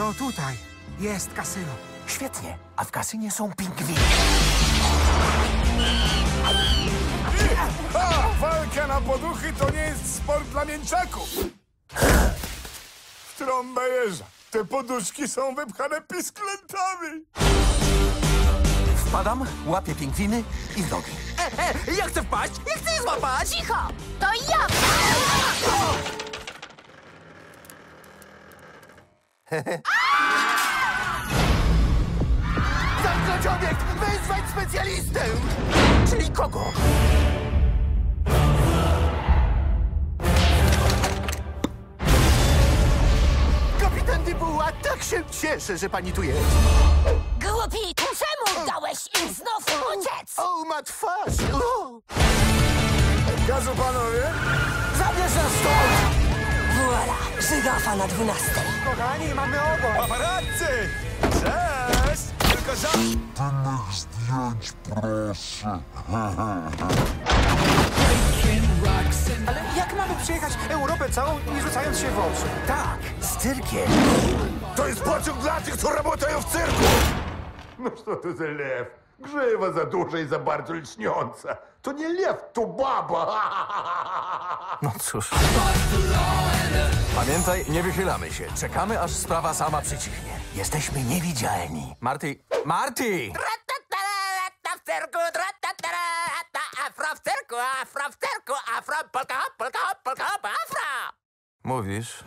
To tutaj jest kasyno. Świetnie, a w kasynie są pingwiny. A, walka na poduchy to nie jest sport dla mięczaków. W trąbę jeża. Te poduszki są wypchane pisklętami. Wpadam, łapię pingwiny i w nogi. Ja chcę wpaść! Ja chcę je złapać! Cicho! To ja! Zamknąć obiekt! Wezwać specjalistę! Czyli kogo? Kapitan Dybuła, tak się cieszę, że pani tu jest. Głupi! Czemu dałeś im znów uciec? O, ma twarz! O! Gazu panowie? Zabierz nas stąd! Voila! Żygafa na dwunastej. Kochani, mamy ogon! Paparazzi! Cześć! Tylko za... Tylnych zdjęć, proszę. Ale jak mamy przejechać Europę całą, nie rzucając się w oczy? Tak, z cyrkiem. To jest pociąg dla tych, co robotają w cyrku! No co to za lew? Grzywa za duża i za bardzo lśniąca. To nie lew, to baba. No cóż. Pamiętaj, nie wychylamy się. Czekamy, aż sprawa sama przycichnie. Jesteśmy niewidzialni. Marty... Marty! Afro w cyrku, afro w cyrku, afro, polka hop, polka hop, polka hop, afro! Mówisz?